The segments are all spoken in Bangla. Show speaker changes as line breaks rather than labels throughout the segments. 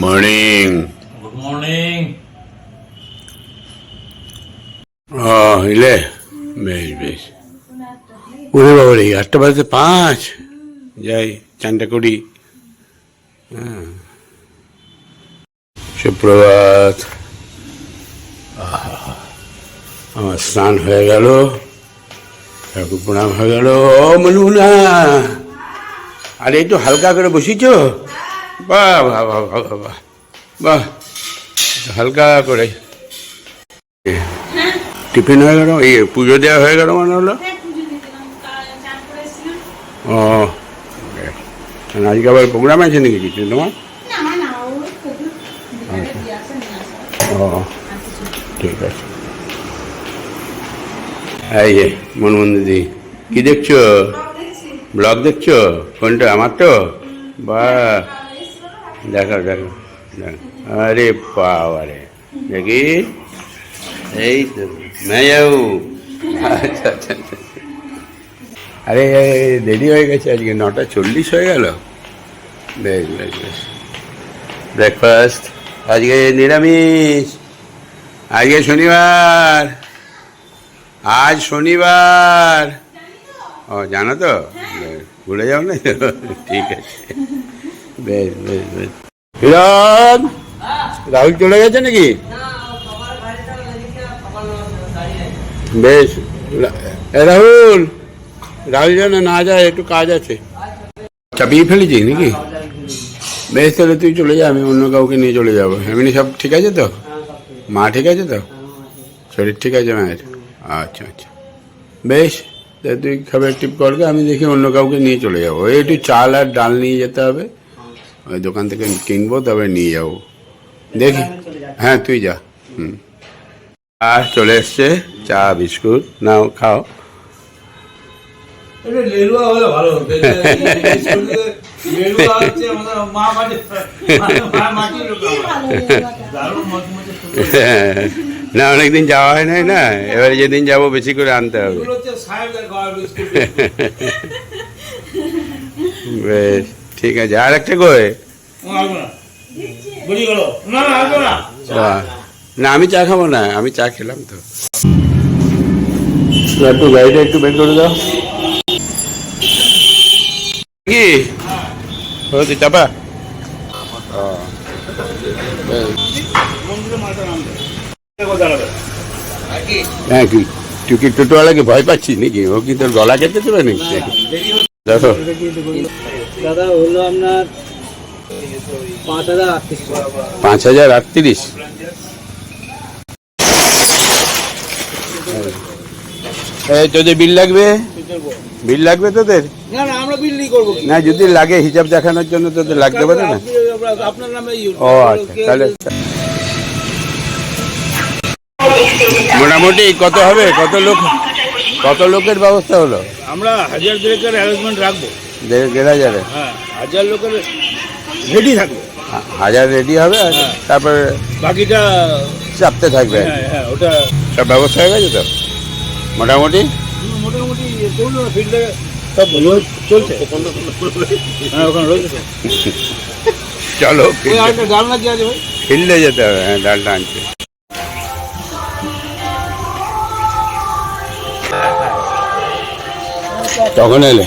মর্নিং।
গুড মর্নিং
ও ইলে? বেশ বেশ। ওরে বাবা রে আটটা বাজতে পাঁচ। যাই চানটা করি। হ্যাঁ। সুপ্রভাত। আমার স্নান হয়ে গেল। ঠাকুর প্রণাম হয়ে গেল। ও মনুনা আরে একটু হালকা করে বসিছ? বাহ বাহ বাহ বাহ বাহ, বাহ। বাহ হালকা করে। টিফিন হয়ে গেল এই পুজো দেওয়া হয়ে গেল মনে হলো?
হ্যাঁ
ও বেশ। আজকে আবার প্রোগ্রাম আছে নাকি কিছু তোমার?
না ও।
ঠিক আছে। এই যে মনমোহন দিদি কি দেখছ? ব্লগ দেখছ। ফোনটা আমার তো? বা দেখো দেখো দেখো। আরে বাবারে। দেখি। এই তো, মেয়াও। আচ্ছা আচ্ছা আচ্ছা। আরে দেরি হয়ে গেছে আজকে, নটা চল্লিশ হয়ে গেল? বেশ বেশ বেশ। ব্রেকফাস্ট আজকে নিরামিষ। আজকে শনিবার। আজ শনিবার। ও, জানো তো? ভুলে যাও না? ঠিক আছে। বেশ বেশ বেশ। হিরণ, রাহুল চলে গেছে নাকি? বেশ রাহুল রাহুল যেন না যায়, একটু কাজ আছে। চাপিয়ে ফেলেছি নাকি? বেশ, তাহলে তুই চলে যা, আমি অন্য কাউকে নিয়ে চলে যাব। এমনি সব ঠিক আছে তো? মা ঠিক আছে তো? শরীর ঠিক আছে মায়ের? আচ্ছা আচ্ছা। বেশ তুই খাবার টিপ করবে আমি দেখি অন্য কাউকে নিয়ে চলে যাব। একটু চাল আর ডাল নিয়ে যেতে হবে। ওই দোকান থেকে কিনবো তবে নিয়ে যাব। দেখি। হ্যাঁ তুই যা। হুম। আর চলে এসছে চা বিস্কুট। নাও খাও। না অনেকদিন যাওয়া হয় নাই না? এবারে যেদিন যাব বেশি করে আনতে হবে। বেশ। ঠিক আছে আর একটা কই?
ও, আসব না।
আমি চা খাব না আমি চা খেলাম তো। একটু গাড়িটা একটু বের করে দাও। কি? চাপা
নামবে দেখো দাঁড়াবে
হ্যাঁ কি? তুই কি টোটোওয়ালাকে ভয় পাচ্ছিস নাকি? ও কি তোর গলা কেটে দেবে নাকি? দেখো।
দাদা হলো আপনার পাঁচ হাজার আটত্রিশ।
পাঁচ হাজার আটত্রিশ? তোদের বিল লাগবে? বিল লাগবে তোদের?
না না আমরা বিল্ডিং করব।
না যদি লাগে হিসাব দেখানোর জন্য তোদের লাগতে পারে না।
আপনার নামে
ও আচ্ছা তাহলে মোটামুটি কত হবে? কত লোক কত লোকের ব্যবস্থা হলো?
আমরা হাজার দেড়েকের অ্যারেঞ্জমেন্ট রাখব।
দেড় হাজারে
হ্যাঁ হাজার লোকের রেডি থাকবে।
হাজার রেডি হবে আর তারপরে
বাকিটা
চাপতে থাকবে।
হ্যাঁ হ্যাঁ ওটা
সব ব্যবস্থা হয়ে গেছে তো? মোটামুটি?
মোটামুটি না ফিল্ডে সব চলছে। হ্যাঁ ওখানে রয়েছে।
চলো
গান নাকি আছে ভাই?
ফিল্ডে যেতে হবে হ্যাঁ ডালটা আনতে তখন এলে।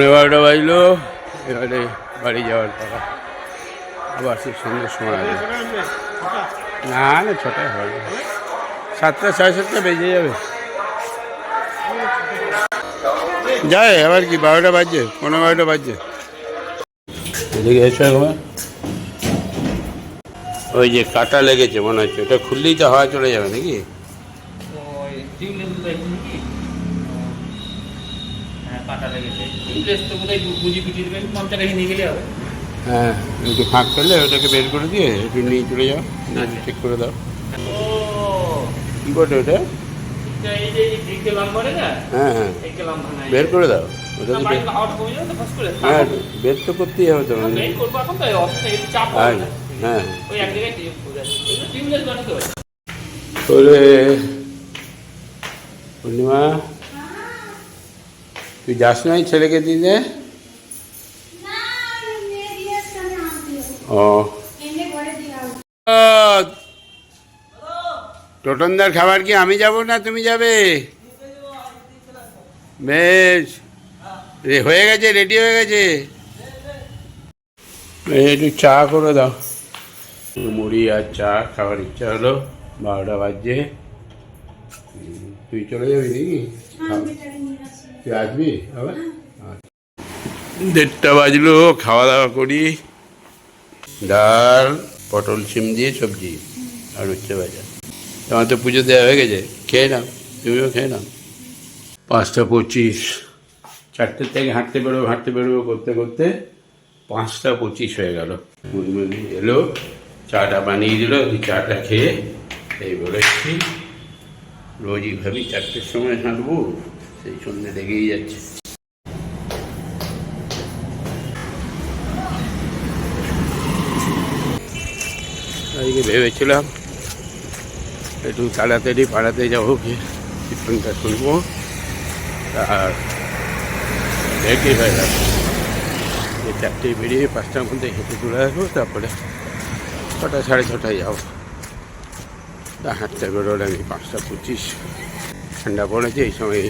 এবারটা বাজলো এবারে বাড়ি যাওয়ার টাকা আবার সে সুন্দর সময় না না ছটায় হবে। সাতটা সাড়ে সাতটা বেজে যাবে। যায় আবার কি বারোটা বাজছে পনেরো বারোটা বাজছে। এদিকে এসো একবার। ওই যে কাটা লেগেছে মনে হচ্ছে। ওটা খুললেই তো হাওয়া চলে যাবে নাকি?
হ্যাঁ কাঁটা লেগেছে। টিউবলেস তো বোধহয় বুঝি বুঝিয়ে দেবেন? পঞ্চাশ রেখে নিয়ে গেলে হবে।
হ্যাঁ একটু ফাঁক করলে ওটাকে বের করে দিয়ে একটু নিয়ে চলে যাও ঠিক করে দাও। কী ওটা? হ্যাঁ হ্যাঁ। বের করে দাও ওটা তো হ্যাঁ বের তো করতেই হবে তো
হ্যাঁ,
হ্যাঁ
হবে
তুই যাস নাই ছেলেকে দিতে ও। টোটনদার খাবার কি আমি যাব না তুমি যাবে? বেশ। রে, হয়ে গেছে, রেডি হয়ে গেছে। একটু চা করে দাও। মুড়ি আর চা খাওয়ার ইচ্ছা হলো, বারোটা বাজছে। তুই চলে যাবি নাকি? তুই আসবি দেড়টা বাজলো খাওয়া দাওয়া করি। ডাল, পটল সিম দিয়ে সবজি আর উচ্ছে ভাজা তোমার তো পুজো দেওয়া হয়ে গেছে, খেয়ে নাও, তুমিও খেয়ে নাও। পাঁচটা পঁচিশ চারটের থেকে হাঁটতে বেরোবো হাঁটতে বেরোবো করতে করতে পাঁচটা পঁচিশ হয়ে গেল। মুরমুরি এলো, চাটা বানিয়ে দিল ওই চাটা খেয়ে এই বলেছি রোজই ভাবি চারটের সময় হাঁটবো। সেই সন্ধ্যে লেগেই যাচ্ছে। ভেবেছিলাম একটু তাড়াতাড়ি পাড়াতে যাব কি টিফিনটা তুলবো। আর দেখি হয়ে গেল চারটে বেরিয়ে পাঁচটার মধ্যে হেঁটে চলে আসব, তারপরে ছটা সাড়ে ছটায় যাব। তা হাঁটতে বেরোলে আমি পাঁচটা পঁচিশ। ঠান্ডা পড়েছে, এই সময়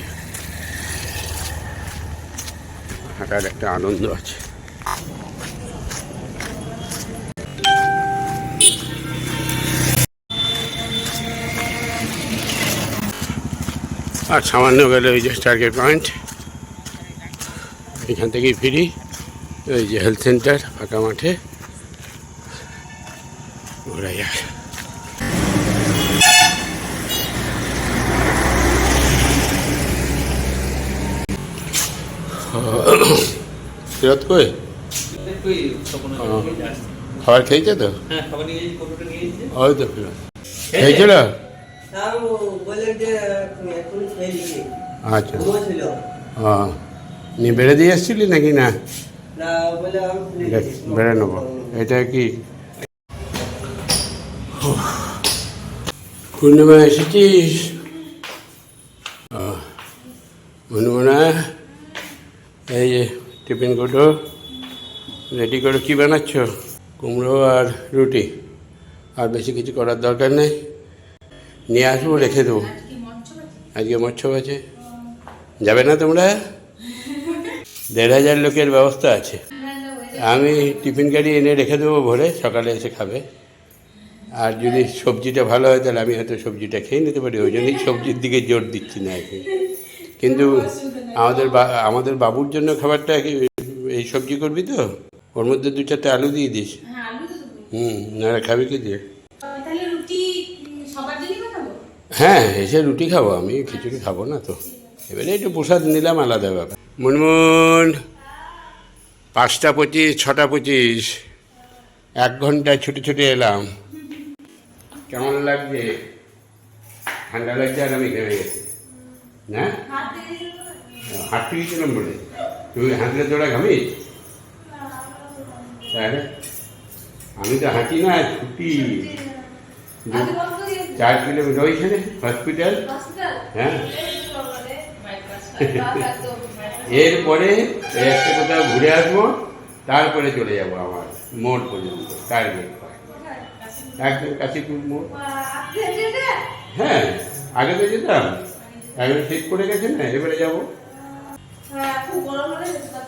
হাঁটার একটা আনন্দ আছে। আর সামান্য গেলে ওই যে টার্গেট পয়েন্ট এখান থেকেই ফিরি। ওই যে হেলথ সেন্টার ফাঁকা মাঠে। ফেরত কই? ও। খাবার খেয়েছে তো?
হ্যাঁ
ওই তো ফেরত। খেয়েছিল
তাও বলে যে এখন খেয়ে
আচ্ছা।
ছিল।
ও নিয়ে বেড়ে দিয়ে এসেছিলি নাকি না? বেড়ে নেব। এটা কি? পূর্ণিমা এসেছিস? পূর্ণিমা এই টিফিন কোটো রেডি করে, কী বানাচ্ছ? কুমড়ো আর রুটি। আর বেশি কিছু করার দরকার নেই। নিয়ে আসব, রেখে দেবো। আজকে মৎস্য আছে। যাবে না তোমরা? দেড় হাজার লোকের ব্যবস্থা আছে। আমি টিফিন গাড়ি এনে রেখে দেবো ভোরে, সকালে এসে খাবে। আর যদি সবজিটা ভালো হয়, তাহলে আমি হয়তো সবজিটা খেয়ে নিতে পারি। ওই জন্যই সবজির দিকে জোর দিচ্ছি না এখন কিন্তু আমাদের আমাদের বাবুর জন্য খাবারটা এই সবজি করবি তো? ওর মধ্যে দু চারটে আলু দিয়ে দিস।
হ্যাঁ
হুম না খাবি কি দিয়ে? হ্যাঁ এসে রুটি খাব আমি খিচুড়ি খাব না তো। এবারে একটু প্রসাদ নিলাম আলাদা ব্যাপার। মুনমুন পাঁচটা পঁচিশ ছটা পঁচিশ এক ঘন্টায় ছুটে ছুটে এলাম। কেমন লাগছে? ঠান্ডা লাগছে আর আমি ঘেমে গেছি।
দিবো।
হাঁটতে গেছিলাম বলে তুই হাঁটলে তোরা ঘামিস তাহলে আমি তো হাঁটি না, ছুটি। চার কিলোমিটার ওইখানে হসপিটাল? হ্যাঁ। এরপরে একটা কোথাও ঘুরে আসব, তারপরে চলে যাব আমার মোড় পর্যন্ত টার্গেট একদম কাশিপুর মোড়? হ্যাঁ আগে তো যেতাম এখন ঠিক করে গেছে না? এবারে যাব।
হ্যাঁ।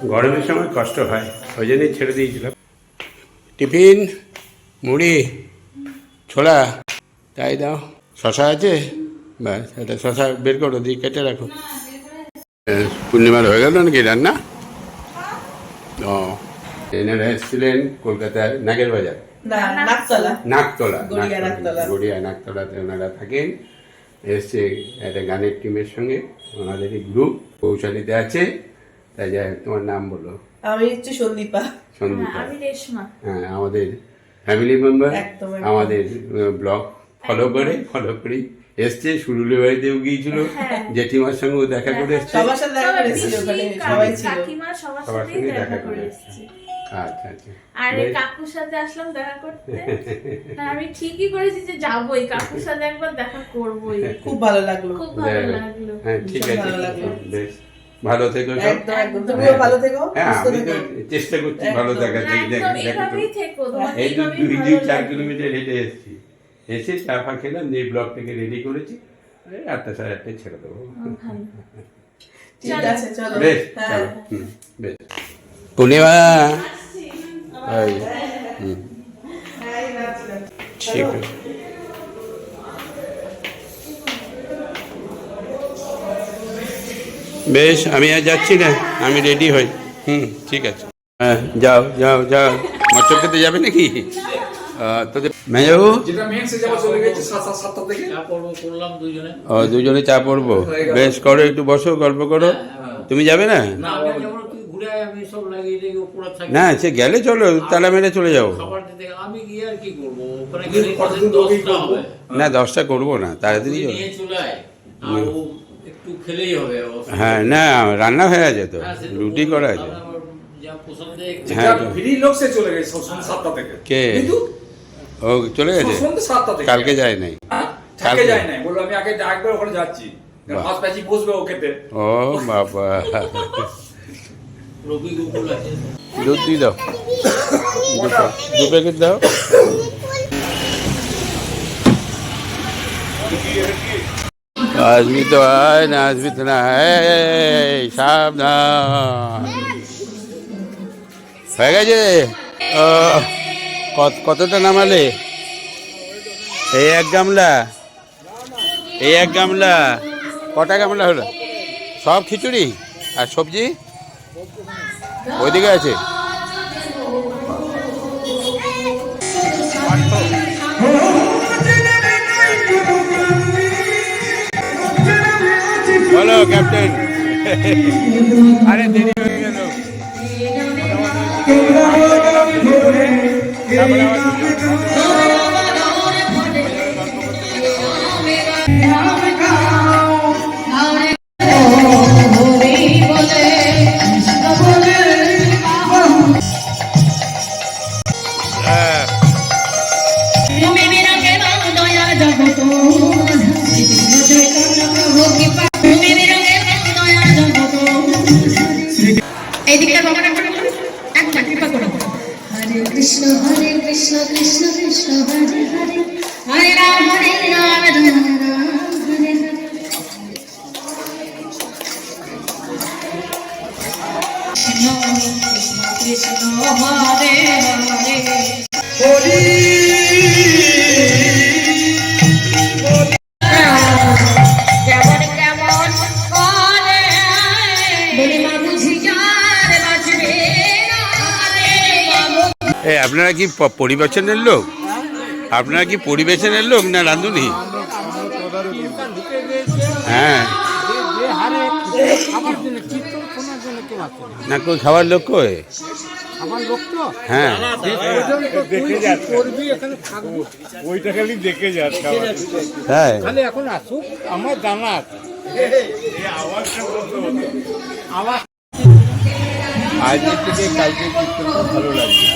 গরমের সময় কষ্ট হয় ওই জন্যই ছেড়ে দিয়েছিলাম। টিফিন মুড়ি ছোলা তাই দাও। শশা আছে? ব্যাস এটা শশা বের করো দিয়ে কেটে রাখো। এ, পূর্ণিমার হয়ে গেল নাকি রান্না? ও এনারা এসেছিলেন কলকাতায় নাগের বাজার।
নাকতলা
নাকতলা।
গড়িয়া
নাকতলাতে ওনারা থাকেন। এসছে একটা গানের টিমের সঙ্গে। ওনাদেরই গ্রুপ কৌশালীতে আছে তাই যাই তোমার নাম বলো।
আমি হচ্ছে সন্দীপা।
সন্দীপা।
আমি রেশমা।
হ্যাঁ আমাদের ফ্যামিলি মেম্বার। আমাদের ব্লগ ফলো করে ফলো করি এসছে। সুরুলি বাড়িতেও গিয়েছিল। জেঠিমার সঙ্গেও দেখা করে এসছে।
সবার সাথে দেখা করেছিল সবাই ছিল।
কাকিমা সবার
সঙ্গে
দেখা
দেখা
করে এসেছি। আর এই কাকুর সাথে আসলাম দেখা করতে। আমি ঠিকই করেছি যে যাবোই কাকুর সাথে একবার দেখা করবোই।
খুব ভালো লাগল।
খুব ভালো লাগল।
হ্যাঁ ঠিক আছে।
ভালো
বেশ। ভালো থেকো
তুমিও ভালো থেকো
হ্যাঁ আমি তো চেষ্টা করছি ভালো থাকার
থেকো।
এই তো দুই দুই চার কিলোমিটার হেঁটে এসেছি। এসে চা ফা খেলাম দিয়ে ব্লগ থেকে রেডি করেছি। আটটা সাড়ে আটটায় ছেড়ে দেবো।
ঠিক আছে চলো।
বেশ
হ্যাঁ।
বেশ। পূর্ণিমা ঠিক আছে। বেশ আমি আর যাচ্ছি না। আমি রেডি হই। হুম ঠিক আছে। হ্যাঁ যাও যাও যাও। মচ্চর খেতে যাবে নাকি?
দুজনে।
ও দুজনে চা পড়ব। বেশ করো একটু বসো গল্প করো। তুমি যাবে না।
না আমি সব লাগিয়ে উপরে থাকি।
সে গেলে চলো তালা মেরে চলে যাব।
খাবার দিতে আমি গিয়ে আর কি করব? ওখানে গেলে
কতদিন
কতদিন
তোকেই
দশটা হবে।
না দশটা করব না তাড়াতাড়ি
নিয়ে চলে আর ও একটু খেলেই হবে
হ্যাঁ না রান্না হয়ে আছে তো
হ্যাঁ,
রুটি করা আছে। হ্যাঁ
যেটা ফ্রি লোক সে চলে গেছে সন্ধ্যে সাতটা থেকে।
কে? ও চলে গেছে?
সন্ধ্যে সাতটা থেকে।
কালকে যায় নাই।
হ্যাঁ,
কালকে?
যায় নাই। বলল আমি আগে একবার ওখানে যাচ্ছি। ও
বাবা। দুধ দিয়ে দাও। দুটো- দু প্যাকেট দাও। আসবি তো আয় না আসবি তো না এই, সাবধান। হয়ে গেছে? কতটা নামালে? এই এক গামলা। এই এক গামলা। কটা গামলা হলো? সব খিচুড়ি আর সবজি? ওইদিকে আছে? বলো ক্যাপ্টেন। আরে দেরি কি পরিবেশনের লোক? আপনারা কি পরিবেশনের লোক না রাঁধুনি? হ্যাঁ। না, কই খাবার লোক কই? হ্যাঁ।
আমার
থেকে কালকে ভালো লাগছে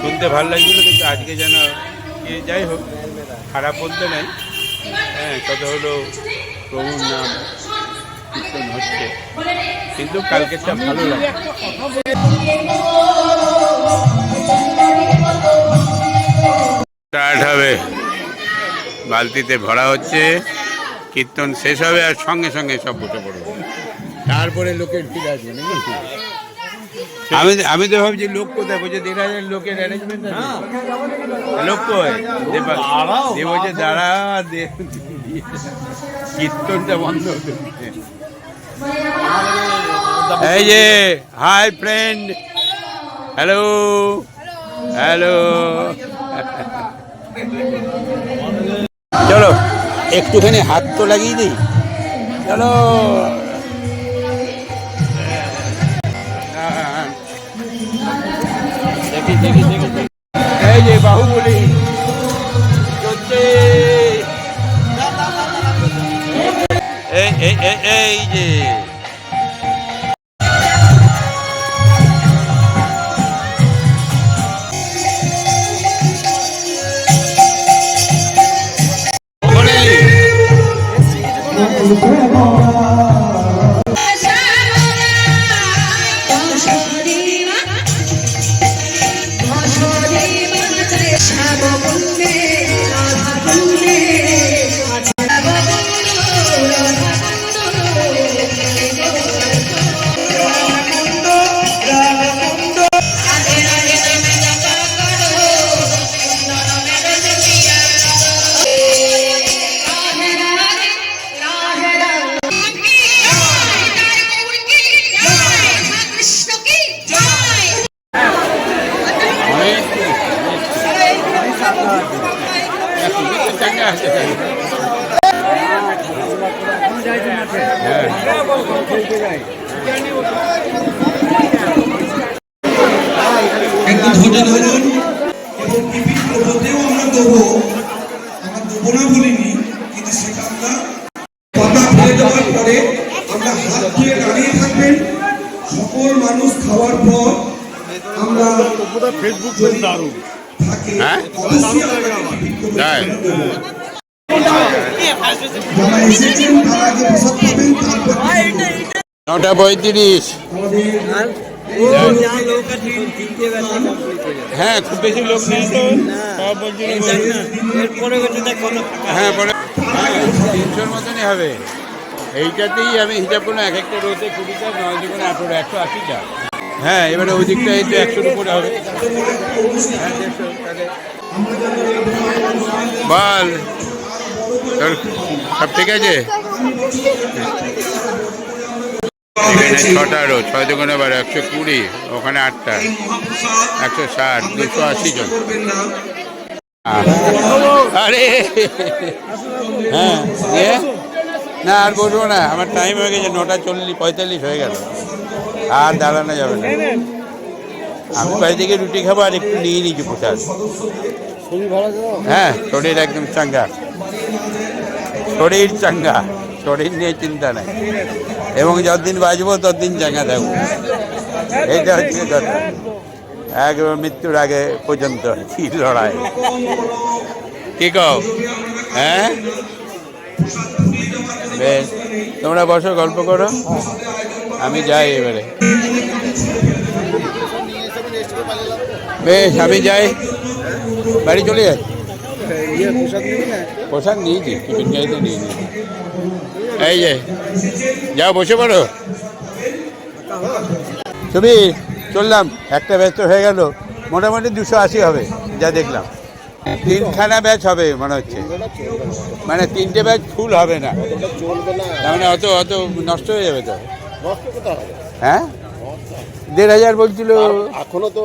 শুনতে ভালো লাগছিল, কিন্তু আজকে যেন যাই হোক, খারাপ বলতে নাই। হ্যাঁ কত হলো প্রভুর নাম কীর্তন হচ্ছে। কিন্তু কালকেরটা ভালো লাগে। স্টার্ট হবে। বালতিতে ভরা হচ্ছে, কীর্তন শেষ হবে আর সঙ্গে সঙ্গে সব বসে পড়বে। তারপরে লোকের ভিড় আসবে, নাকি? আমি আমি তো ভাবছি লোক কোথায়? বলছে দেড় হাজার লোকের অ্যারেঞ্জমেন্ট আছে। লোক কই? দিয়ে বলছে দাঁড়া দে- কীর্তনটা বন্ধ এই যে হাই ফ্রেন্ড হ্যালো হ্যালো চলো একটুখানি হাত তো লাগিয়ে দিই। চলো। এই যে বাহুবলী চলছে। এই এই এই যে।
একটু
নটা পঁয়ত্রিশ। হ্যাঁ খুব বেশি লোক নেই তো। হ্যাঁ পরে তিনশোর মতনই হবে। এইটাতেই আমি হিসাব করলাম এক একটা রোতে কুড়িটা নয় দুগুণে আঠেরো একশো আশিটা। হ্যাঁ এবারে ওই দিকটা এই তো একশোর উপরে হবে। হ্যাঁ, বল। সব ঠিক আছে? এখানে ছটা রোজ ছয় দোকানে বারো একশো কুড়ি ওখানে আটটা একশো ষাট দুশো আশি জন। আরে। হ্যাঁ দিয়ে? না আর বসবো না আমার টাইম হয়ে গেছে নটা চল্লিশ পঁয়তাল্লিশ হয়ে গেল। আর দাঁড়ানো যাবে না। আমি বাড়ি থেকে রুটি খাব আর একটু নিয়ে নিচ্ছি প্রসাদ। হ্যাঁ শরীর একদম চাঙ্গা। শরীর চাঙ্গা শরীর নিয়ে চিন্তা নাই। এবং যতদিন বাঁচবো ততদিন জায়গা থাকব। এইটা হচ্ছে কথা। একবার মৃত্যুর আগে পর্যন্ত কি লড়াই? কি কও? হ্যাঁ? বেশ তোমরা বসো গল্প করো। আমি যাই এবারে। বেশ আমি যাই। বাড়ি চলে যাই? পোশাক নিয়েছি টিফিন গাড়িতে নিয়ে নিয়েছি। এই যে যাও বসে পড়ো। তুমি চললাম। একটা ব্যাচ তো হয়ে গেল। মোটামুটি দুশো আশি হবে যা দেখলাম। তিনখানা ব্যাচ হবে মনে হচ্ছে। মানে তিনটে ব্যাচ ফুল হবে না। তার মানে অত অত নষ্ট হয়ে যাবে তো। হ্যাঁ? দেড় হাজার বলছিল।
এখনও তো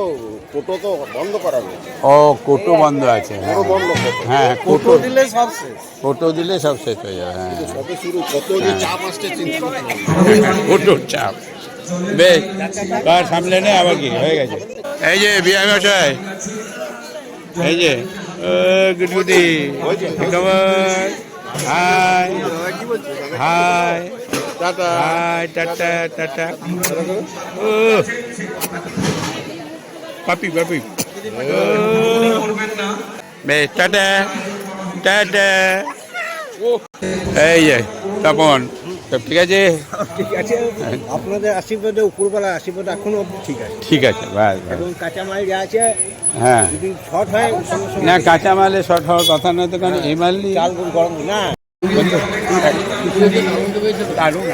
টোটো তো বন্ধ করা রয়েছে
ও কোটো বন্ধ আছে হ্যাঁ।
বন্ধ
হ্যাঁ কোটো
দিলে সব শেষ।
কোটো দিলে সব শেষ হয়ে যাবে হ্যাঁ
কত শুরু? কত যে চাপ আসছে চিন্তা
কোটোর চাপ। বেশ কার সামলে নে আবার কি? হয়ে গেছে। এই যে বিআই মশাই। এই যে গুড গুডি খবর hi hi
tata.
Hi tata tata. ও পাপি পাপি। বেশ টাটা টাটা। এই যে তপন সব ঠিক আছে?
ঠিক আছে। আপনাদের আশীর্বাদে উপরবেলা আশীর্বাদ এখনও ঠিক আছে।
ঠিক আছে বাস।
এবং কাঁচামাল যা আছে
হ্যাঁ।
যদি শর্ট হয়
না কাঁচা মালে শর্ট হওয়ার কথা নয় তো কারণ এই মাল নিয়ে
চাল গরম না।
দারুণ।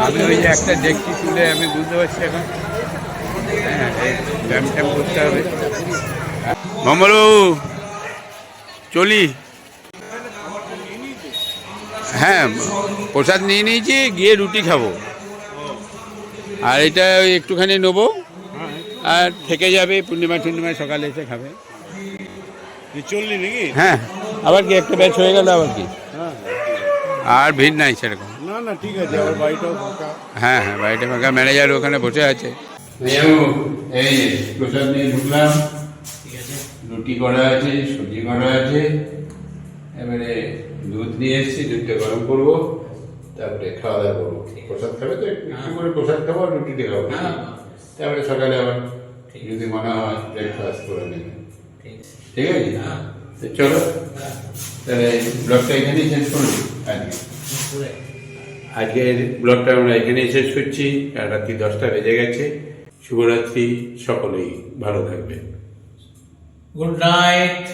আমি- ওই যে একটা দেখছি তুলে, আমি বুঝতে পারছি এখন। হ্যাঁ ব্যায়াম ট্যাম করতে হবে। মমবাবু চলি। হ্যাঁ প্রসাদ নিয়ে নিয়েছি, গিয়ে রুটি খাব। আর এটা একটুখানি নেব। আর থেকে যাবে পূর্ণিমা টূর্ণিমায় সকালে এসে খাবে।
চললি নাকি?
হ্যাঁ। আবার কি একটা ব্যাচ হয়ে গেল আবার কি?
হ্যাঁ।
আর ভিড় নাই সেরকম।
না না ঠিক আছে আমার বাড়িটাও ফাঁকা।
হ্যাঁ হ্যাঁ বাড়িটা ফাঁকা। ম্যানেজার ওখানে বসে আছে। এই প্রসাদ নিয়ে ঢুকলাম। রুটি করা আছে সবজি করা আছে। এবারে দুধ নিয়ে এসেছি দুধটা গরম করব। তারপরে খাওয়া দাওয়া করব। প্রসাদ খাবে তো? একটু একটু করে প্রসাদ খাব আর রুটিতে খাব। তারপরে সকালে আবার যদি মনে হয় ব্রেকফাস্ট করে নেবে। ঠিক আছে। তো চলো তাহলে ব্লগটা এখানেই শেষ করব আজকে। আজকের ব্লগটা আমরা এখানেই শেষ করছি। আর রাত্রি দশটা বেজে গেছে। শুভরাত্রি সকলেই। ভালো থাকবেন।
Good night